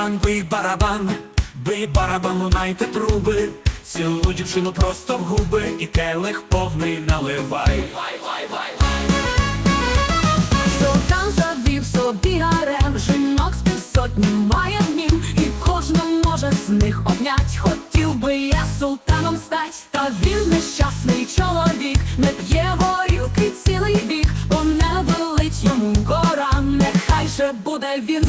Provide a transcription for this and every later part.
барабан, бий барабан, бий барабан, лунайте труби, цілу дівчину просто в губи і келих повний наливай. Султан завів собі гарем, жінок з півсотні має в нім, і кожна може з них обнять. Хотів би я султаном стать, та він нещасний чоловік, не п'є горілки цілий вік, бо не велить йому гора, нехай же буде він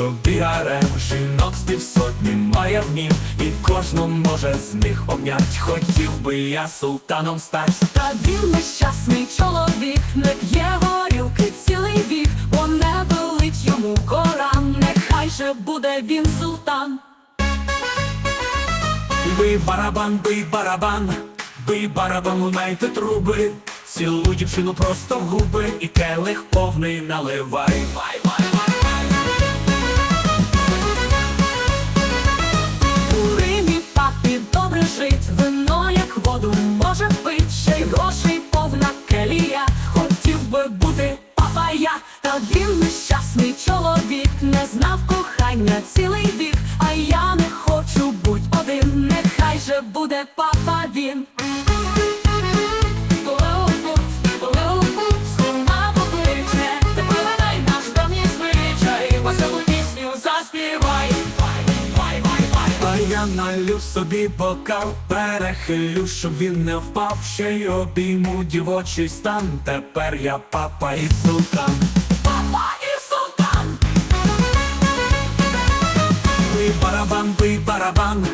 собі гарем, жінок з півсотні має в нім, і кожну може з них обнять. Хотів би я султаном стать. Та він нещасний чоловік, не п'є горілки цілий вік, бо не велить йому коран, нехай же буде він султан. Бий барабан, бий барабан, бий барабан, лунайте труби, цілу дівчину просто в губи і келих повний наливай. Та він нещасний чоловік, не знав кохання цілий вік, а я не хочу буть один, нехай же буде папа він. Я налю собі бокал, перехилю, щоб він не впав, ще й обійму дівочий стан. Тепер я папа і султан. Барабан, бий барабан,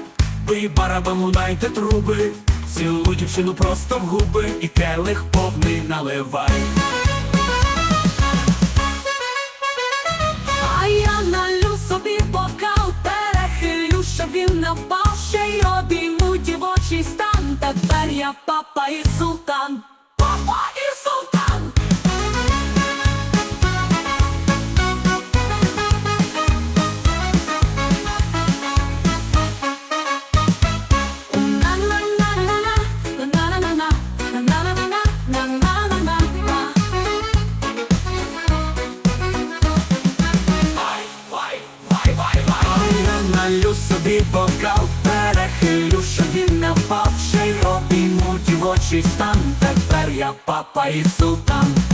бий барабан, лунайте труби, цілу дівчину просто в губи і келих повний наливай. А я налю собі бокал, перехилю, щоб він не впав, ще й обійму дівочий стан. Тепер я папа і султан. Бокал, перехилю, щоб він не впав, ще й робімо дівочий стан. Тепер я папа і султан.